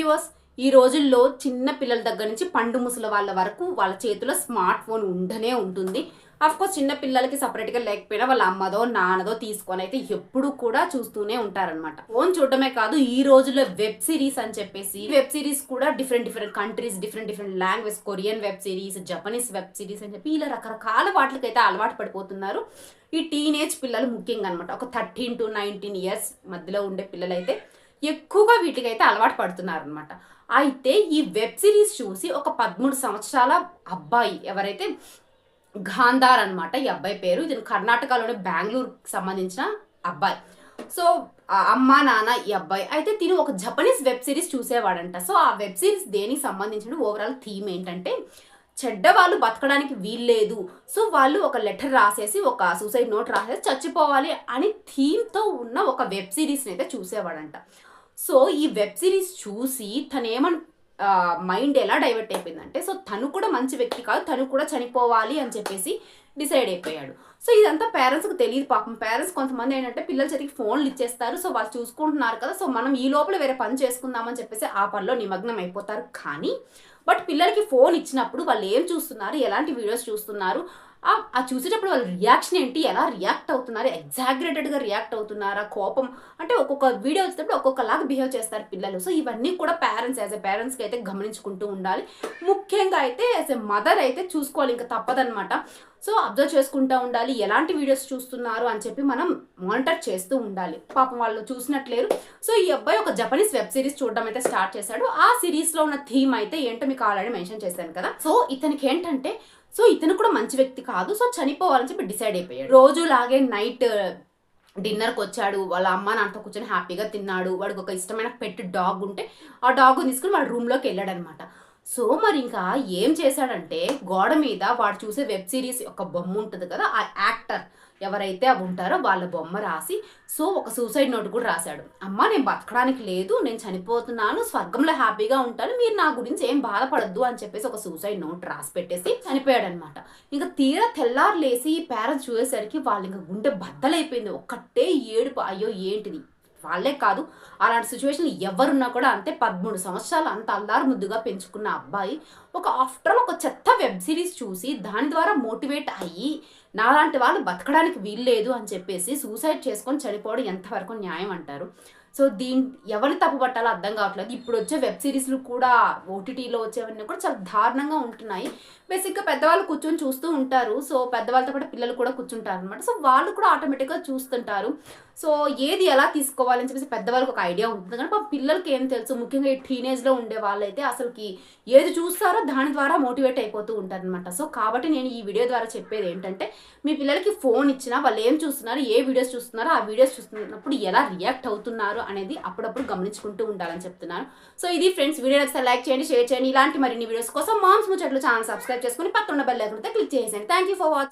Viewers ఈ రోజుల్లో చిన్న పిల్లల దగ్గర నుంచి పండు ముసలి వాళ్ళ వరకు వాళ్ళ చేతిలో స్మార్ట్ ఫోన్ ఉండనే ఉంటుంది. అఫ్ కోర్స్ చిన్న పిల్లలకి సపరేట్గా లేకపోయినా వాళ్ళ అమ్మదో నాన్నదో తీసుకొని అయితే ఎప్పుడు కూడా చూస్తూనే ఉంటారనమాట ఫోన్ చూడడమే కాదు ఈ రోజుల్లో వెబ్ సిరీస్ అని చెప్పేసి వెబ్ సిరీస్ కూడా different different countries different different language Korean web series Japanese web series అని చెప్పి ఇలా రకరకాల వాటికైతే అలవాటు పడిపోతున్నారు. ఈ టీనేజ్ పిల్లలు ముఖ్యంగా అనమాట ఒక థర్టీన్ టు నైన్టీన్ ఇయర్స్ మధ్యలో ఉండే పిల్లలైతే ఎక్కువగా వీటికైతే అలవాటు పడుతున్నారు అనమాట అయితే ఈ వెబ్ సిరీస్ చూసి ఒక పదమూడు సంవత్సరాల అబ్బాయి ఎవరైతే గాంధార్ అనమాట ఈ అబ్బాయి పేరు ఇది కర్ణాటకలోని బెంగళూరుకి సంబంధించిన అబ్బాయి. సో అమ్మ నాన్న ఈ అబ్బాయి. అయితే తిను ఒక జపనీస్ వెబ్ సిరీస్ చూసేవాడంట. సో ఆ వెబ్ సిరీస్ దేనికి సంబంధించిన ఓవరాల్ థీమ్ ఏంటంటే చెడ్డవాళ్ళు బతకడానికి వీల్లేదు. సో వాళ్ళు ఒక లెటర్ రాసేసి ఒక సూసైడ్ నోట్ రాసేసి చచ్చిపోవాలి అని థీమ్తో ఉన్న ఒక వెబ్ సిరీస్ని అయితే చూసేవాడంట. సో ఈ వెబ్ సిరీస్ చూసి తను మైండ్ ఎలా డైవర్ట్ అయిపోయిందంటే సో తను కూడా మంచి వ్యక్తి కాదు తను కూడా చనిపోవాలి అని చెప్పేసి డిసైడ్ అయిపోయాడు. సో ఇదంతా పేరెంట్స్కి తెలియదు పాపం. పేరెంట్స్ కొంతమంది ఏంటంటే పిల్లల చేతికి ఫోన్లు ఇచ్చేస్తారు సో వాళ్ళు చూసుకుంటున్నారు కదా సో మనం ఈ లోపల వేరే పని చేసుకుందామని చెప్పేసి ఆ పనిలో నిమగ్నం అయిపోతారు. కానీ బట్ పిల్లలకి ఫోన్ ఇచ్చినప్పుడు వాళ్ళు ఏం చూస్తున్నారు ఎలాంటి వీడియోస్ చూస్తున్నారు ఆ- చూసేటప్పుడు వాళ్ళ రియాక్షన్ ఏంటి? ఎలా రియాక్ట్ అవుతున్నారు? ఎగ్జాగ్రేటెడ్గా రియాక్ట్ అవుతున్నారా? కోపం? అంటే ఒక్కొక్క వీడియో వచ్చేటప్పుడు ఒక్కొక్కలాగా బిహేవ్ చేస్తారు పిల్లలు. సో ఇవన్నీ కూడా పేరెంట్స్ యాజ్ ఎ పేరెంట్స్కి అయితే గమనించుకుంటూ ఉండాలి. ముఖ్యంగా అయితే యాజ్ ఎ మదర్ అయితే చూసుకోవాలి. ఇంకా తప్పదనమాట సో అబ్జర్వ్ చేసుకుంటూ ఉండాలి ఎలాంటి వీడియోస్ చూస్తున్నారు అని చెప్పి మనం మానిటర్ చేస్తూ ఉండాలి. పాపం వాళ్ళు చూసినట్లేరు. సో ఈ అబ్బాయి ఒక జపనీస్ వెబ్ సిరీస్ చూడడం అయితే స్టార్ట్ చేశాడు. ఆ సిరీస్లో ఉన్న థీమ్ అయితే ఏంటో మీకు ఆల్రెడీ మెన్షన్ చేశాను కదా. సో ఇతనికి ఏంటంటే సో ఇతను కూడా మంచి వ్యక్తి కాదు. సో చనిపోవాలని చెప్పి డిసైడ్ అయిపోయాడు. రోజు లాగే నైట్ డిన్నర్కి uh, వచ్చాడు. వాళ్ళ అమ్మ నాన్నతో కూర్చొని హ్యాపీగా తిన్నాడు. వాడికి ఒక ఇష్టమైన పెట్ డాగ్ ఉంటే ఆ డాగ్ తీసుకుని వాడు రూమ్లోకి వెళ్ళాడు అనమాట సో మరి ఇంకా ఏం చేశాడంటే గోడ మీద వాడు చూసే వెబ్ సిరీస్ యొక్క బొమ్మ ఉంటుంది కదా ఆ యాక్టర్ ఎవరైతే అవి ఉంటారో వాళ్ళ బొమ్మ రాసి సో ఒక సూసైడ్ నోట్ కూడా రాశాడు. అమ్మ నేను బతకడానికి లేదు నేను చనిపోతున్నాను స్వర్గంలో హ్యాపీగా ఉంటాను మీరు నా గురించి ఏం బాధపడద్దు అని చెప్పేసి ఒక సూసైడ్ నోట్ రాసి పెట్టేసి చనిపోయాడు అనమాట ఇంకా తీరా తెల్లారు లేసి పేరెంట్స్ చూసేసరికి వాళ్ళు ఇంకా గుండె బద్దలైపోయింది. ఒక్కటే ఏడుపు అయ్యో ఏంటిది? వాళ్ళే కాదు అలాంటి సిచ్యువేషన్ ఎవరున్నా కూడా అంతే పదమూడు సంవత్సరాలు అంత అల్లారు ముద్దుగా పెంచుకున్న అబ్బాయి ఒక ఆఫ్టర్ ఒక చెత్త వెబ్ సిరీస్ చూసి దాని ద్వారా మోటివేట్ అయ్యి నాలాంటి వాళ్ళు బతకడానికి వీల్లేదు అని చెప్పేసి సూసైడ్ చేసుకొని చనిపోవడం ఎంతవరకు న్యాయం అంటారు? సో దీని ఎవరిని తప్పు పట్టాలో అర్థం కావట్లేదు. ఇప్పుడు వచ్చే వెబ్ సిరీస్లు కూడా ఓటీటీలో వచ్చేవన్నీ కూడా చాలా దారుణంగా ఉంటున్నాయి. బేసిక్గా పెద్దవాళ్ళు కూర్చొని చూస్తూ ఉంటారు. సో పెద్దవాళ్ళతో పాటు పిల్లలు కూడా కూర్చుంటారు అనమాట సో వాళ్ళు కూడా ఆటోమేటిక్గా చూస్తుంటారు. సో ఏది ఎలా తీసుకోవాలని చెప్పేసి పెద్దవాళ్ళకి ఒక ఐడియా ఉంటుంది. కానీ మా పిల్లలకి ఏం తెలుసు? ముఖ్యంగా ఈ టీనేజ్లో ఉండే వాళ్ళైతే అసలుకి ఏది చూస్తారో దాని ద్వారా మోటివేట్ అయిపోతూ ఉంటారు అనమాట సో కాబట్టి నేను ఈ వీడియో ద్వారా చెప్పేది ఏంటంటే మీ పిల్లలకి ఫోన్ ఇచ్చినా వాళ్ళు ఏం చూస్తున్నారు ఏ వీడియోస్ చూస్తున్నారో ఆ వీడియోస్ చూస్తున్నప్పుడు ఎలా రియాక్ట్ అవుతున్నారు అనేది అప్పుడప్పుడు గమనించుకుంటూ ఉండాలని చెప్తున్నాను. సో ఇది ఫ్రెండ్స్ వీడియో ఒకసారి లైక్ చేయండి షేర్ చేయండి. ఇలాంటి మరిన్ని వీడియోస్ కోసం మామ్స్ ముచ్చట్లు ఛానల్ సబ్స్క్రైబ్ చేసుకుని పక్కన బెల్ ఐకాన్ క్లిక్ చేసేయండి. Thank you for watching